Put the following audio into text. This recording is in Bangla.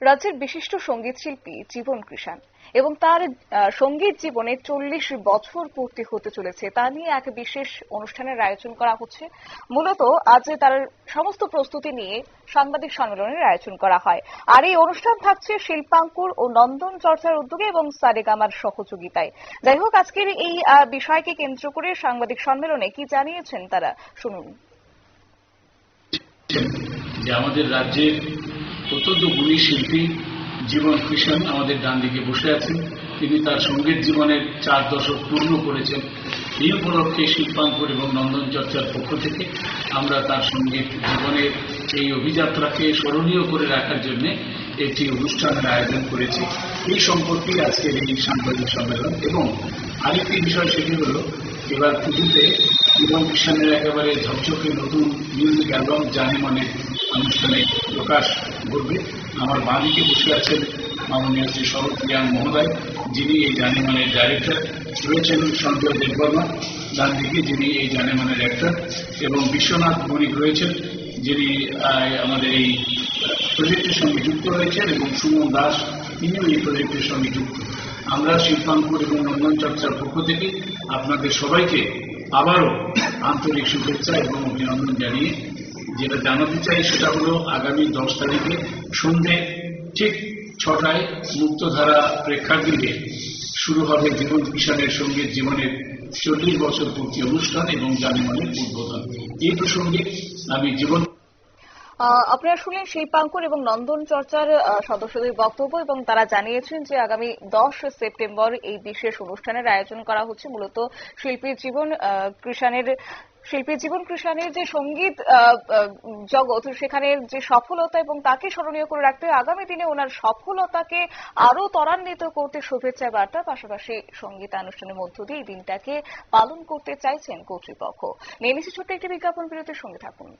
রাজ্যের বিশিষ্ট সংগীত শিল্পী জীবন কৃষাণ। এবং তার সংগীত জীবনে চল্লিশ বছর পূর্তি হতে চলেছে। তা নিয়ে এক বিশেষ অনুষ্ঠানের আয়োজন করা হচ্ছে। মূলত আজ তার সমস্ত প্রস্তুতি নিয়ে সাংবাদিক সম্মেলনের আয়োজন করা হয়। আর এই অনুষ্ঠান থাকছে শিল্পাঙ্কুর ও নন্দন চর্চার উদ্যোগে এবং সারেগামার সহযোগিতায়। যাই হোক, আজকের এই বিষয়কে কেন্দ্র করে সাংবাদিক সম্মেলনে কি জানিয়েছেন তারা? শুনুন। যে আমাদের রাজ্যের অত্যন্ত গুণী শিল্পী জীবন কৃষ্ণ আমাদের ডান দিকে বসে আছেন। তিনি তার সংগীত জীবনের চার দশক পূর্ণ করেছেন। এই উপলক্ষে শিল্পাঙ্কুর এবং নন্দন চর্চার পক্ষ থেকে আমরা তার সংগীত জীবনের এই অভিযাত্রাকে স্মরণীয় করে রাখার জন্য একটি অনুষ্ঠানের আয়োজন করেছি। এই সম্পর্কে আজকের এই সাংবাদিক সম্মেলন এবং আরেকটি বিষয় সেটি হলো, এবার পুজোতে জীবন কৃষ্ণের একেবারে ঝকঝকে নতুন মিউজিক অ্যালবাম জানে মানে অনুষ্ঠানে প্রকাশ করবে। আমার বাঁ বসে আছেন মাননীয় শ্রী শরৎ রিয়াং মহোদয়, যিনি এই জানে মানের ডাইরেক্টর রয়েছেন সঞ্জয় দেববর্মা ডান দিকে যিনি এই জানে মানের অ্যাক্টর এবং বিশ্বনাথ বণিক রয়েছেন, যিনি আমাদের এই প্রজেক্টের সঙ্গে যুক্ত রয়েছেন, এবং সুমন দাস, তিনিও এই প্রজেক্টের সঙ্গে যুক্ত। আমরা শিল্পাঙ্কুর এবং নন্দন চর্চার পক্ষ থেকে আপনাদের সবাইকে আবারও আন্তরিক শুভেচ্ছা এবং অভিনন্দন জানিয়ে যেটা জানাতে চাই সেটা হলো আগামী দশ তারিখে সন্ধে ঠিক ছটায় মুক্তধারা প্রেক্ষাগৃহে শুরু হবে জীবন কিষানের সংগীত জীবনের চল্লিশ বছর পূর্তি অনুষ্ঠান এবং জানিমানের উদ্বোধন। এই প্রসঙ্গে আমি জীবন আপনারা শুনলেন শিল্পাঙ্কুর এবং নন্দন চর্চার সদস্যদের বক্তব্য এবং তারা জানিয়েছেন যে আগামী দশ সেপ্টেম্বর এই বিশেষ অনুষ্ঠানের আয়োজন করা হচ্ছে। মূলত শিল্পী জীবন কৃষাণের শিল্পী জীবন কৃষ্ণানের যে সংগীত জগৎ, সেখানে যে সফলতা এবং তাকে স্মরণীয় করে রাখতে আগামী দিনে ওনার সফলতাকে আরও ত্বরান্বিত করতে শুভেচ্ছা বার্তা, পাশাপাশি সঙ্গীতানুষ্ঠানের মধ্য দিয়ে দিনটাকে পালন করতে চাইছেন কর্তৃপক্ষ। নিয়ে ছোট্ট একটি বিজ্ঞাপন, বিরতির সঙ্গে থাকুন।